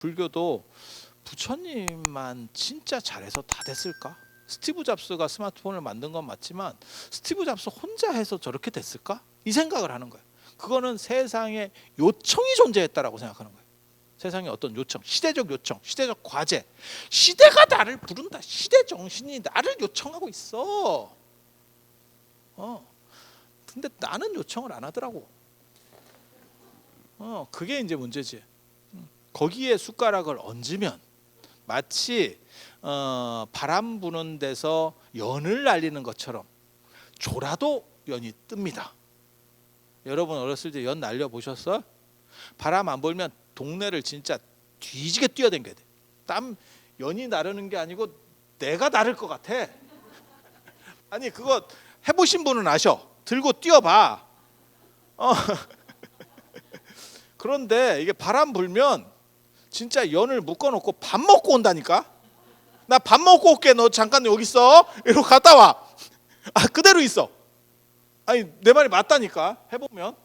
불교도 부처님만 진짜 잘해서 다 됐을까? 스티브 잡스가 스마트폰을 만든 건 맞지만 스티브 잡스 혼자 해서 저렇게 됐을까? 이 생각을 하는 거예요. 그거는 세상에 요청이 존재했다라고 생각하는 거예요. 세상에 어떤 요청, 시대적 요청, 시대적 과제, 시대가 나를 부른다. 시대 정신이 나를 요청하고 있어. 어. 근데 나는 요청을 안 하더라고. 어, 그게 이제 문제지. 음. 거기에 숟가락을 얹으면 마치 어, 바람 부는 데서 연을 날리는 것처럼 졸아도 연이 뜹니다. 여러분 어렸을 때 연 날려 보셨어? 바람 안 불면 동네를 진짜 뒤지게 뛰어댕겨야 돼. 땀 연이 나르는 게 아니고 내가 나를 것 같아. 아니 그거 해보신 분은 아셔. 들고 뛰어봐. 어. 그런데 이게 바람 불면 진짜 연을 묶어놓고 밥 먹고 온다니까. 나 밥 먹고 올게. 너 잠깐 여기 있어. 이러고 갔다 와. 아 그대로 있어. 아니 내 말이 맞다니까. 해보면.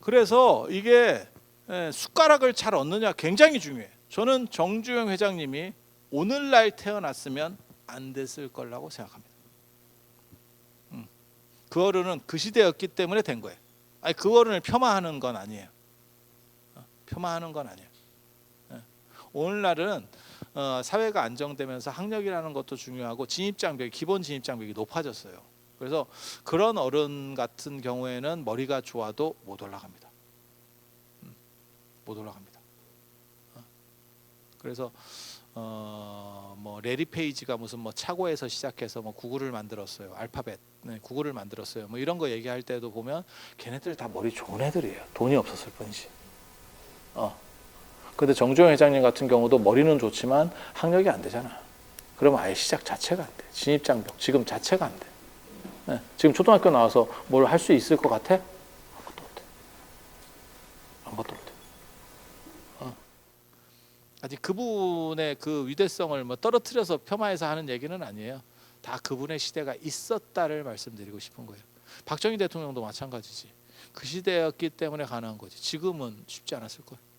그래서 이게 예, 숟가락을 잘 얻느냐 굉장히 중요해. 저는 정주영 회장님이 오늘날 태어났으면 안 됐을 거라고 생각합니다. 음. 그 어른은 그 시대였기 때문에 된 거예요. 아니 그 어른을 폄하하는 건 아니에요. 어, 폄하하는 건 아니에요. 예. 오늘날은 어, 사회가 안정되면서 학력이라는 것도 중요하고 진입 장벽, 기본 진입 장벽이 높아졌어요. 그래서 그런 어른 같은 경우에는 머리가 좋아도 못 올라갑니다. 음, 못 올라갑니다. 어. 그래서 어, 뭐 레리 페이지가 무슨 뭐 차고에서 시작해서 뭐 구글을 만들었어요. 알파벳, 네, 구글을 만들었어요. 뭐 이런 거 얘기할 때도 보면 걔네들 다 머리 좋은 애들이에요. 돈이 없었을 뿐이지. 어. 근데 정주영 회장님 같은 경우도 머리는 좋지만 학력이 안 되잖아. 그러면 아예 시작 자체가 안 돼. 진입 장벽 지금 자체가 안 돼. 네, 지금 초등학교 나와서 뭘 할 수 있을 것 같아? 아무것도 못해. 아무것도 못해. 어. 아직 그분의 그 위대성을 뭐 떨어뜨려서 폄하해서 하는 얘기는 아니에요. 다 그분의 시대가 있었다를 말씀드리고 싶은 거예요. 박정희 대통령도 마찬가지지. 그 시대였기 때문에 가능한 거지. 지금은 쉽지 않았을 거예요.